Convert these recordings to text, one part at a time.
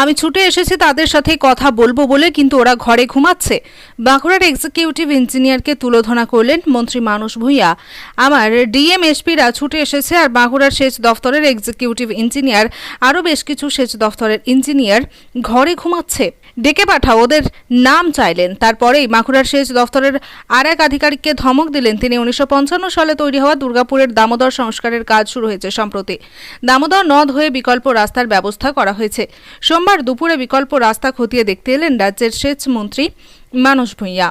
আমি ছুটে এসেছি তাদের সাথে কথা বলব বলে, কিন্তু ওরা ঘরে ঘুমাচ্ছে। বাঁকুড়ার এক্সিকিউটিভ ইঞ্জিনিয়ারকে তুলোধনা করলেন মন্ত্রী মানুষ ভূঁইয়া। আমার ডিএম এসপিরা ছুটে এসেছে আর বাঁকুড়ার সেচ দফতরের এক্সিকিউটিভ ইঞ্জিনিয়ার আরও বেশ কিছু সেচ দফতরের ইঞ্জিনিয়ার ঘরে ঘুমাচ্ছে। ডেকে পাঠাও, ওদের নাম চাইলেন। তারপরেই মাখুরার সেচ দফতরের আর এক আধিকারিককে ধমক দিলেন। তিনি উনিশশো পঞ্চান্ন সালে তৈরি হওয়া দুর্গাপুরের দামোদর সংস্কারের কাজ শুরু হয়েছে সম্প্রতি। দামোদর নদ হয়ে বিকল্প রাস্তার ব্যবস্থা করা হয়েছে। সোমবার দুপুরে বিকল্প রাস্তা খতিয়ে দেখতে এলেন রাজ্যের সেচ মন্ত্রী মানস ভূঁইয়া।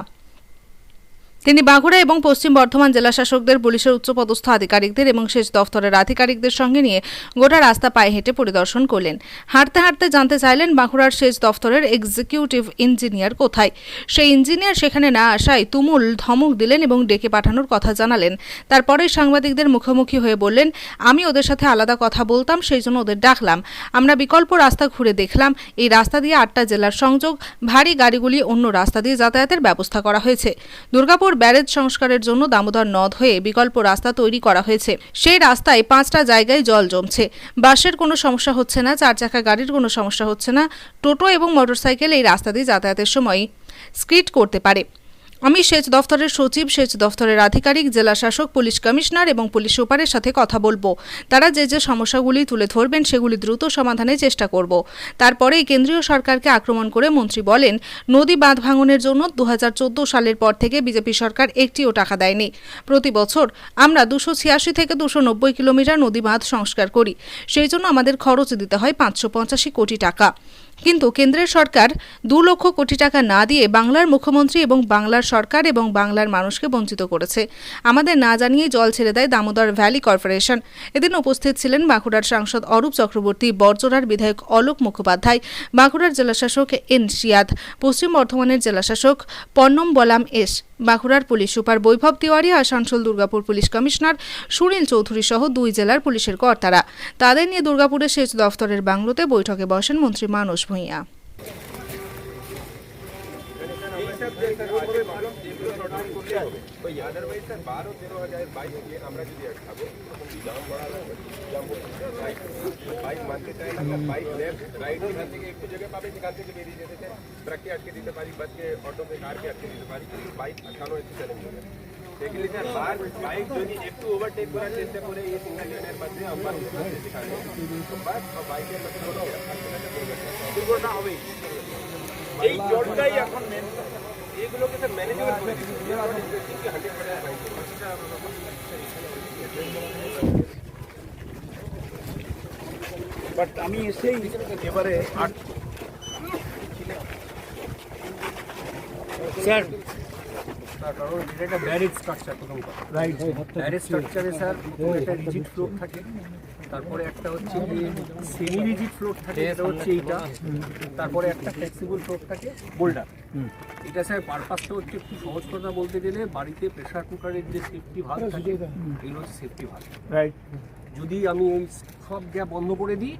তিনি বাঁকুড়া এবং পশ্চিম বর্ধমান জেলা শাসকদের পুলিশের উচ্চপদস্থ আধিকারিকদের এবং সেচ দফতরের আধিকারিকদের সঙ্গে নিয়ে গোটা রাস্তা পায়ে হেঁটে পরিদর্শন করলেন। হাঁটতে হাঁটতে জানতে চাইলেন বাঁকুড়ার সেচ দফতরের এক্সিকিউটিভ ইঞ্জিনিয়ার কোথায়। সেই ইঞ্জিনিয়ার সেখানে না আসায় তুমুল ধমক দিলেন এবং ডেকে পাঠানোর কথা জানালেন। তারপরে সাংবাদিকদের মুখোমুখি হয়ে বললেন, আমি ওদের সাথে আলাদা কথা বলতাম, সেই জন্য ওদের ডাকলাম। আমরা বিকল্প রাস্তা ঘুরে দেখলাম। এই রাস্তা দিয়ে আটটা জেলার সংযোগ, ভারী গাড়িগুলি অন্য রাস্তা দিয়ে যাতায়াতের ব্যবস্থা করা হয়েছে। দুর্গাপুর ব্যারেজ সংস্কারের জন্য দামোদর নদ হয়ে বিকল্প রাস্তা তৈরি করা হয়েছে। সেই রাস্তায় পাঁচটা জায়গায় জল জমছে। বাসের কোনো সমস্যা হচ্ছে না, চার চাকা গাড়ির কোনো সমস্যা হচ্ছে না। টোটো এবং মোটরসাইকেল এই রাস্তা দিয়ে যাতায়াতের সময় স্কিট করতে পারে। আমি সেচ দফতরের সচিব, সেচ দফতরের আধিকারিক, জেলা শাসক, পুলিশ কমিশনার এবং পুলিশ সুপারের সাথে কথা বলব। তারা যে যে সমস্যাগুলি তুলে ধরবেন, সেগুলি দ্রুত সমাধানের চেষ্টা করব। তারপরেই কেন্দ্রীয় সরকারকে আক্রমণ করে মন্ত্রী বলেন, নদী বাঁধ ভাঙনের জন্য দু হাজার চোদ্দ সালের পর থেকে বিজেপি সরকার একটিও টাকা দেয়নি। প্রতি বছর আমরা দুশো ছিয়াশি থেকে দুশো নব্বই কিলোমিটার নদী বাঁধ সংস্কার করি। সেই জন্য আমাদের খরচ দিতে হয় পাঁচশো পঁচাশি কোটি টাকা। কিন্তু কেন্দ্রের সরকার দু লক্ষ কোটি টাকা না দিয়ে বাংলার মুখ্যমন্ত্রী এবং বাংলার সরকার এবং বাংলার মানুষকে বঞ্চিত করেছে। আমাদের না জানিয়ে জল ছেড়ে দেয় দামোদর ভ্যালি কর্পোরেশন। এদিন উপস্থিত ছিলেন বাঁকুড়ার সাংসদ অরূপ চক্রবর্তী, বরজোড়ার বিধায়ক অলোক মুখোপাধ্যায়, বাঁকুড়ার জেলাশাসক এন সিয়াদ পশ্চিম বর্ধমানের জেলাশাসক পন্নম বলাম এস, বাঁকুড়ার police super Vaibhav Tiwari Asansol Durgapur police commissioner Sunil Chowdhury সহ দুই জেলার পুলিশের কর্তারা। তাদের নিয়ে দুর্গাপুরের সেচ দফতরের বাংলোতে বৈঠকে বসেন মন্ত্রী মানস ভূঁইয়া। ওই আদারওয়াইজ স্যার বারো তেরো হাজার বাইক দিয়ে আমরা যদি আটকাবো দাম বাড়া বাইক বাইক মানতে চাই না বাইক লেফট রাইট এখান থেকে একটু জায়গা পাবে সেখান থেকে বেরিয়ে যেতে চাই ট্রাককে আটকে দিতে পারি বাসকে অটোকে কারকে আটকে দিতে পারি কিন্তু বাইক আটকানো একটু চ্যালেঞ্জ হবে সেগুলি স্যার বার বাইক যদি একটু ওভারটেক করার চেষ্টা করে এই সিঙ্গেল লেনের মধ্যে আমার সেখানে বাস বাইকের মধ্যে কোনো দুর্ঘটনা হবেই এই জলটাই এখন মেন এগুলোকে স্যার ম্যানেজেবল করে বাট আমি এসেই এবারে আট স্যার কারণ এটা একটা ব্যারিজ স্ট্রাকচার প্রথম কথা। রাইট ব্যারিজ স্ট্রাকচারে স্যার একটা রিজিড ফ্লোর থাকে। তারপরে একটা হচ্ছে সেমি রিজিড ফ্লোর থাকে এটা হচ্ছে এইটা। তারপরে একটা ফ্লেক্সিবল ফ্লোর থাকে বোল্ডার এটা স্যার পারপাসটা হচ্ছে একটু সহজ কথা বলতে গেলে বাড়িতে প্রেসার কুকারের যে সেফটি ভাগ থাকে এগুলো হচ্ছে সেফটি ভাগ রাইট যদি আমি এই সব গ্যাপ বন্ধ করে দিই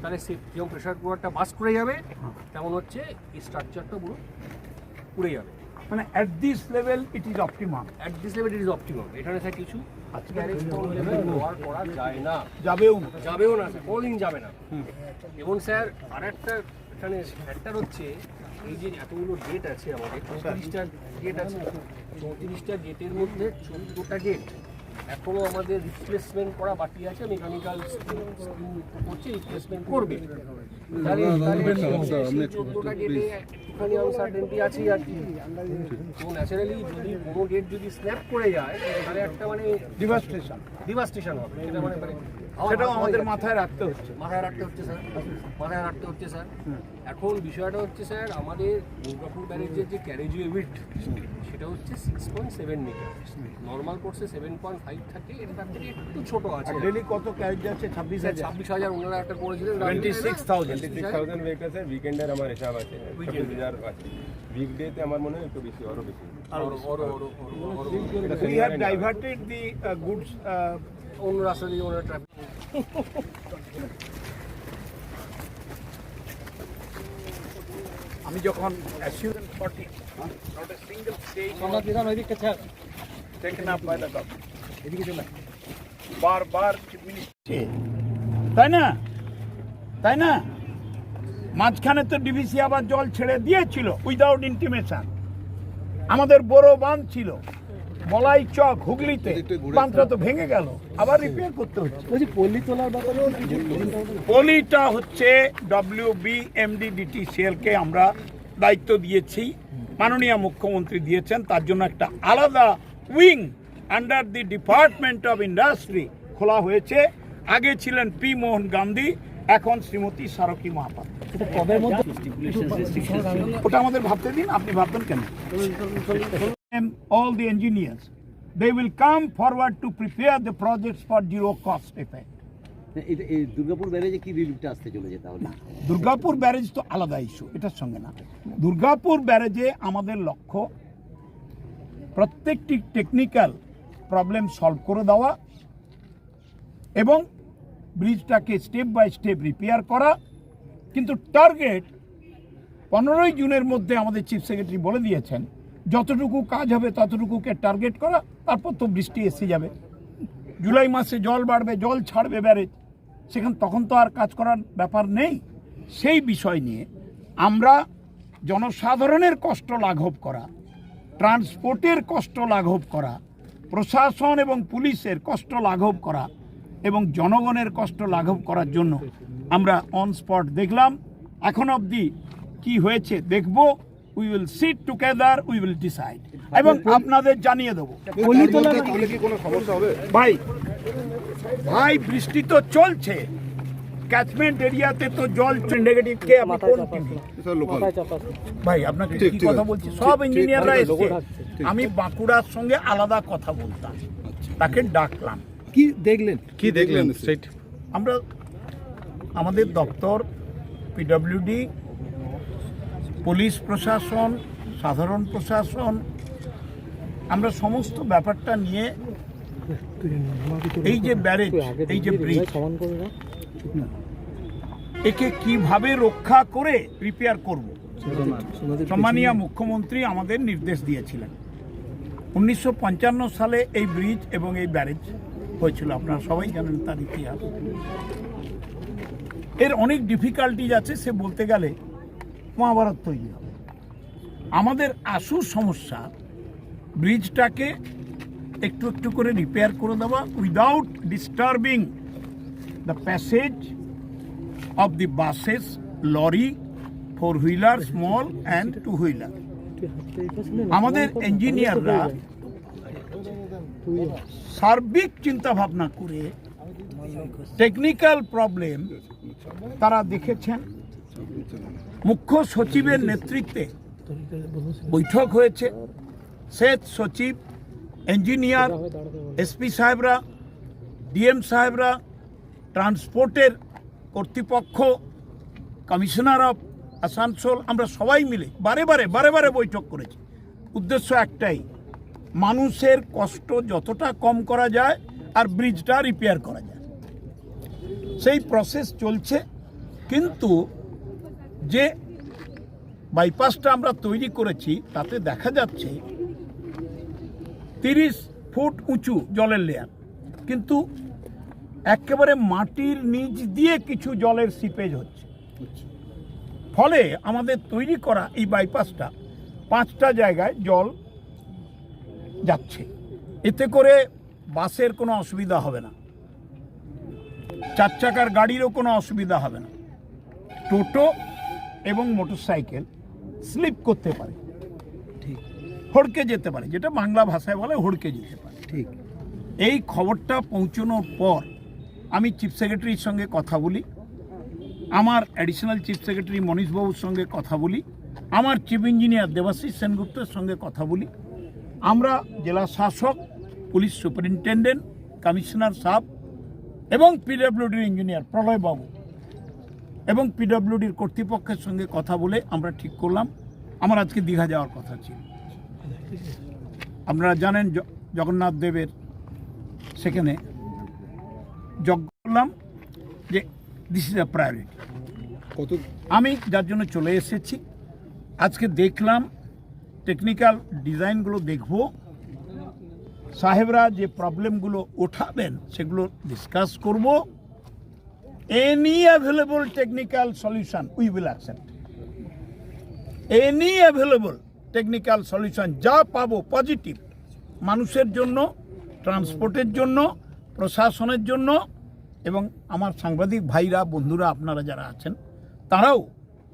তাহলে সে যেমন প্রেশার কুকারটা বাস করে যাবে তেমন হচ্ছে এই স্ট্রাকচারটা পুরো উড়ে যাবে। মানে at this level it is optimum at this level it is optimum এখানে স্যার কিছু যায় না। যাবেও যাবেও না স্যার কোনোদিন যাবে না। এবং স্যার আরেকটা এখানে ফ্যাক্টর হচ্ছে এই যে এতগুলো গেট আছে আমাদের চৌত্রিশটা গেট আছে চৌত্রিশটা গেটের মধ্যে চোদ্দোটা গেট এখনও আমাদের রিপ্লেসমেন্ট করা বাকি আছে মেকানিক্যাল করছে রিপ্লেসমেন্ট করবে। চোদ্দোটা একটুখানি আনসার্টেনটি আর কি। তো ন্যাচারালি যদি কোনো গেট যদি স্ন্যাপ করে যায় তাহলে একটা মানে ডিভাস্টেশন ডিভাস্টেশন হবে। সেটা মানে মানে সেটাও আমাদের মাথায় রাখতে হচ্ছে। মাথায় রাখতে হচ্ছে স্যার। মাথায় রাখতে হচ্ছে স্যার। এখন বিষয়টা হচ্ছে স্যার আমাদের দুর্গাপুর ব্যারেজের যে ক্যারেজওয়ে উইথ সেটা হচ্ছে six point seven metre normal কোর্সে সেভেন পয়েন্ট ফাইভ থাকে এটা তার থেকে একটু ছোট আছে। ডেলি কত ক্যারেজ যাচ্ছে ছাব্বিশ হাজার। ছাব্বিশ হাজার ওনারা একটা করেছিলেন। Twenty six thousand twenty six thousand ভেহিকলসের উইকেন্ডের আমার হিসাব আছে. ছাব্বিশ হাজার আছে। উইকডেতে আমার মনে হয় একটু বেশি আরও বেশি। আরও আরও আরও আরো- আরও এটা উই শনিবার হ্যাভ না। ডাইভার্টেড দি গুডস অন্য রাস্তা দিয়ে ওনারা ট্রাফিক আমি যখন assurance forty not a single stage taken up by the government এদিকে চলে। বারবার চিফ মিনিস্টার তাই না? তাই না? মাঝখানে তো ডিভিসি আবার জল ছেড়ে দিয়েছিল উইদাউট ইন্টিমেশন আমাদের বড় বাঁধ ছিল। বলাই চক হুগলিতে বাঁধটা তো ভেঙে গেল আবার রিপেয়ার করতে হচ্ছে। পল্লী তোলার ব্যাপারে পলিটা হচ্ছে ডব্লিউ বি এমডি ডিটিসিএল কে আমরা দায়িত্ব দিয়েছি মাননীয় মুখ্যমন্ত্রী দিয়েছেন তার জন্য একটা আলাদা wing under the department of industry খোলা হয়েছে। আগে ছিলেন পি মোহন গান্ধী এখন শ্রীমতী সারকী মহাপাত্র। ওটা আমাদের ভাবতে দিন আপনি ভাববেন কেন? All the engineers. They will come forward to prepare the projects for zero cost effect. Durgapur ব্যারেজে কি রিলিফটা আসতে চলেছে তাহলে? দুর্গাপুর ব্যারেজ তো আলাদা ইস্যু এটার সঙ্গে না। দুর্গাপুর ব্যারেজে আমাদের লক্ষ্য প্রত্যেকটি টেকনিক্যাল প্রবলেম সলভ করে দেওয়া এবং ব্রিজটাকে স্টেপ বাই স্টেপ রিপেয়ার করা। কিন্তু টার্গেট পনেরোই জুনের মধ্যে আমাদের চিফ সেক্রেটারি বলে দিয়েছেন যতটুকু কাজ হবে ততটুকুকে টার্গেট করা তারপর তো বৃষ্টি এসে যাবে। জুলাই মাসে জল বাড়বে, জল ছাড়বে ব্যারেজ সেখান, তখন তো আর কাজ করার ব্যাপার নেই। সেই বিষয় নিয়ে আমরা জনসাধারণের কষ্ট লাঘব করা ট্রান্সপোর্টের কষ্ট লাঘব করা, প্রশাসন এবং পুলিশের কষ্ট লাঘব করা এবং জনগণের কষ্ট লাঘব করার জন্য আমরা অন স্পট দেখলাম। এখন অবধি কি হয়েছে দেখব। We will sit together we will decide এবং আপনাদের জানিয়ে দেবো। ভাই ভাই বৃষ্টি তো চলছে। ক্যাচমেন্ট এরিয়াতে তো জল নেগেটিভ কে আপনি কোন ভাই আপনাকে কি কথা বলছি? সব ইঞ্জিনিয়াররা এসছে। আমি বাঁকুড়ার সঙ্গে আলাদা কথা বলতাম। তাকে ডাকলাম। কি দেখলেন? কি দেখলেন? সেটা আমরা আমাদের দপ্তর পিডব্লিউডি পুলিশ প্রশাসন, সাধারণ প্রশাসন, আমরা সমস্ত ব্যাপারটা নিয়ে এই যে ব্যারেজ, এই যে ব্রিজ একে কীভাবে রক্ষা করে রিপেয়ার করব? সম্মানীয় মুখ্যমন্ত্রী আমাদের নির্দেশ দিয়েছিলেন। উনিশশো পঞ্চান্ন সালে এই ব্রিজ এবং এই ব্যারেজ হয়েছিল। আপনারা সবাই জানেন তার ইতিহাস। এর অনেক ডিফিকাল্টিজ আছে, সে বলতে গেলে মহাভারত তৈরি হবে। আমাদের আসু সমস্যা ব্রিজটাকে একটু একটু করে রিপেয়ার করে দেওয়া without disturbing the passage of the buses lorry four wheeler, small and two wheeler আমাদের ইঞ্জিনিয়াররা সার্বিক চিন্তা ভাবনা করে টেকনিক্যাল প্রবলেম তারা দেখেছেন। মুখ্য সচিবের নেতৃত্বে বৈঠক হয়েছে। সেচ সচিব, ইঞ্জিনিয়ার, এসপি সাহেবরা, ডিএম সাহেবরা, ট্রান্সপোর্টের কর্তৃপক্ষ, কমিশনার অফ আসানসোল, আমরা সবাই মিলে বারে বারে বারে বারে বৈঠক করেছি। উদ্দেশ্য একটাই, মানুষের কষ্ট যতটা কম করা যায় আর ব্রিজটা রিপেয়ার করা যায়। সেই প্রসেস চলছে, কিন্তু যে বাইপাসটা আমরা তৈরি করেছি, তাতে দেখা যাচ্ছে তিরিশ ফুট উঁচু জলের লেয়ার কিন্তু একেবারে মাটির নিচ দিয়ে কিছু জলের সিপেজ হচ্ছে। ফলে আমাদের তৈরি করা এই বাইপাসটা পাঁচটা জায়গায় জল যাচ্ছে। এতে করে বাসের কোনো অসুবিধা হবে না। চার চাকার গাড়িরও কোনো অসুবিধা হবে না। টোটো এবং মোটরসাইকেল স্লিপ করতে পারে। ঠিক। হড়কে যেতে পারে যেটা বাংলা ভাষায় বলে হড়কে যেতে পারে। ঠিক। এই খবরটা পৌঁছানোর পর আমি চিফ সেক্রেটারির সঙ্গে কথা বলি আমার অ্যাডিশনাল চিফ সেক্রেটারি মনীষবাবুর সঙ্গে কথা বলি আমার চিফ ইঞ্জিনিয়ার দেবাশিস সেনগুপ্তের সঙ্গে কথা বলি। আমরা জেলা শাসক পুলিশ সুপারিনটেন্ডেন্ট কমিশনার সাহেব এবং পিডব্লিউডির ইঞ্জিনিয়ার প্রলয়বাবু এবং পিডব্লিউডির কর্তৃপক্ষের সঙ্গে কথা বলে আমরা ঠিক করলাম। আমার আজকে দীঘা যাওয়ার কথা ছিল। আপনারা জানেন জগন্নাথ দেবের সেখানে যজ্ঞ করলাম যে দিস ইজ আ প্রায়োরিটি কত? আমি যার জন্য চলে এসেছি। আজকে দেখলাম টেকনিক্যাল ডিজাইনগুলো দেখব। সাহেবরা যে প্রবলেমগুলো ওঠাবেন সেগুলো ডিসকাস করব। Any available technical solution we will accept any available technical solution যা পাবো পজিটিভ মানুষের জন্য ট্রান্সপোর্টের জন্য প্রশাসনের জন্য এবং আমার সাংবাদিক ভাইরা বন্ধুরা আপনারা যারা আছেন তারাও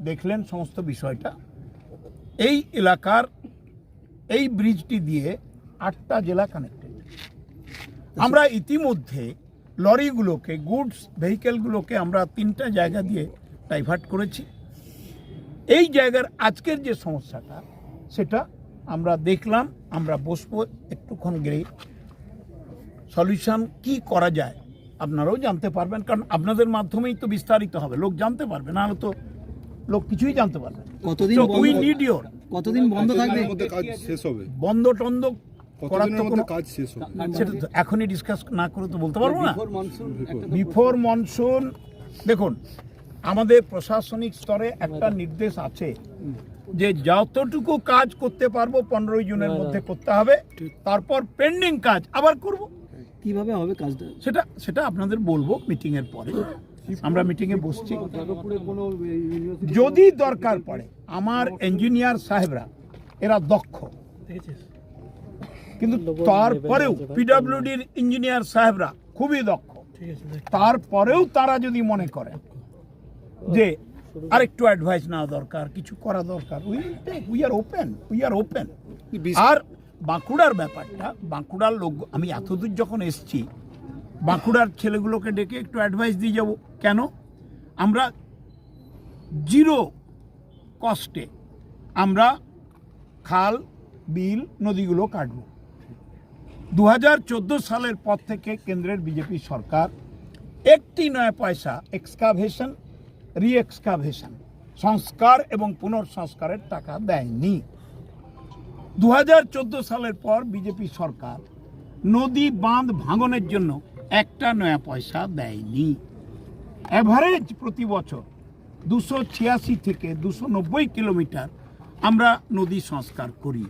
দেখলেন সমস্ত বিষয়টা। এই এলাকার এই ব্রিজটি দিয়ে আটটা জেলা কানেক্টেড আমরা ইতিমধ্যে লরিগুলোকে গুডস ভেহিকেলগুলোকে আমরা তিনটা জায়গা দিয়ে ডাইভার্ট করেছি। এই জায়গার আজকের যে সমস্যাটা সেটা আমরা দেখলাম আমরা বসবো একটুক্ষণ গেলে সলিউশন কি করা যায় আপনারাও জানতে পারবেন কারণ আপনাদের মাধ্যমেই তো বিস্তারিত হবে। লোক জানতে পারবে নাহলে তো লোক কিছুই জানতে পারবে কতদিন উই বন্ধ- নিড ইয়োর কতদিন বন্ধ থাকবে? কতদিনের মধ্যে কাজ শেষ হবে। বন্ধ টন্ধ কাজ শেষ সেটা তো এখনই ডিসকাস না করে তো বলতে পারব না। বিফোর মনসুন দেখুন আমাদের প্রশাসনিক স্তরে একটা নির্দেশ আছে যে যতটুকু কাজ করতে পারব পনেরোই জুনের মধ্যে করতে হবে তারপর পেন্ডিং কাজ আবার করব। কীভাবে হবে কাজটা? সেটা সেটা আপনাদের বলব মিটিং এর পরে। আমরা মিটিং এ বসছি। যদি দরকার পড়ে আমার ইঞ্জিনিয়ার সাহেবরা এরা দক্ষ। কিন্তু তারপরেও পিডব্লিউডির ইঞ্জিনিয়ার সাহেবরা খুবই দক্ষ। তারপরেও তারা যদি মনে করে যে আরেকটু অ্যাডভাইস নেওয়া দরকার কিছু করা দরকার we we are open we are open আর বাঁকুড়ার ব্যাপারটা বাঁকুড়ার লোক আমি এতদূর যখন এসছি বাঁকুড়ার ছেলেগুলোকে ডেকে একটু অ্যাডভাইস দিয়ে যাব। কেন? আমরা জিরো কস্টে আমরা খাল বিল নদীগুলো কাটব। দু হাজার চোদ্দ সালের পর থেকে কেন্দ্রের বিজেপি সরকার একটি নয় পয়সা এক্সকাভেশন রি এক্সকাভেশন সংস্কার এবং পুনর্সংস্কারের টাকা দেয়নি। দু হাজার চোদ্দ সালের পর বিজেপি সরকার নদী বাঁধ ভাঙনের জন্য একটা নয়া পয়সা দেয়নি। অ্যাভারেজ প্রতি বছর দুশো ছিয়াশি থেকে দুশো নব্বই কিলোমিটার আমরা নদী সংস্কার করি।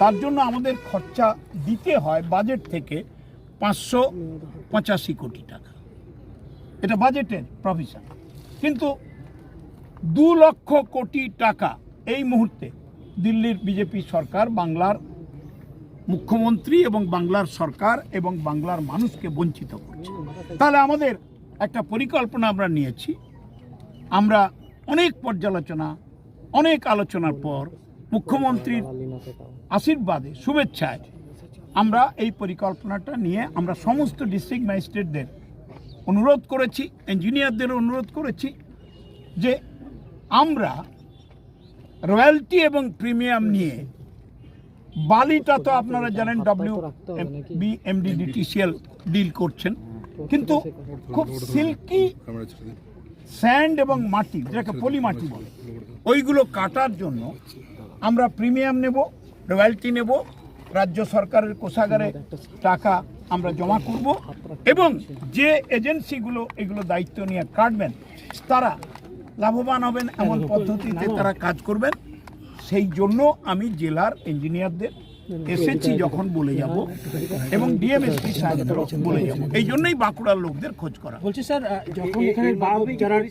তার জন্য আমাদের খরচা দিতে হয় বাজেট থেকে পাঁচশো পঁচাশি কোটি টাকা। এটা বাজেটের প্রভিশন কিন্তু দু লক্ষ কোটি টাকা এই মুহূর্তে দিল্লির বিজেপি সরকার, বাংলার মুখ্যমন্ত্রী এবং বাংলার সরকার এবং বাংলার মানুষকে বঞ্চিত করছে। তাহলে আমাদের একটা পরিকল্পনা আমরা নিয়েছি। আমরা অনেক পর্যালোচনা, অনেক আলোচনার পর মুখ্যমন্ত্রীর আশীর্বাদে, শুভেচ্ছায় আমরা এই পরিকল্পনাটা নিয়ে আমরা সমস্ত ডিস্ট্রিক্ট ম্যাজিস্ট্রেটদের অনুরোধ করেছি, ইঞ্জিনিয়ারদের অনুরোধ করেছি যে আমরা রয়্যালটি এবং প্রিমিয়াম নিয়ে বালিটা তো আপনারা জানেন W B MD DTCL deal করছেন কিন্তু খুব সিল্কি। স্যান্ড এবং মাটি, যেটাকে পলি মাটি বলে, ওইগুলো কাটার জন্য আমরা প্রিমিয়াম নেব, রয়্যালটি নেব, রাজ্য সরকারের কোষাগারে টাকা আমরা জমা করব এবং যে এজেন্সিগুলো এগুলো দায়িত্ব নিয়ে কাটবেন, তারা লাভবান হবেন এমন পদ্ধতিতে তারা কাজ করবেন। সেই জন্য আমি জেলার ইঞ্জিনিয়ারদের এসেছি যখন বলে যাব এবং ডিএমএসপি সাহেবদেরও বলে যাব, এই জন্যই বাঁকুড়ার লোকদের খোঁজ করা। বলছি স্যার যখন এখানে যারা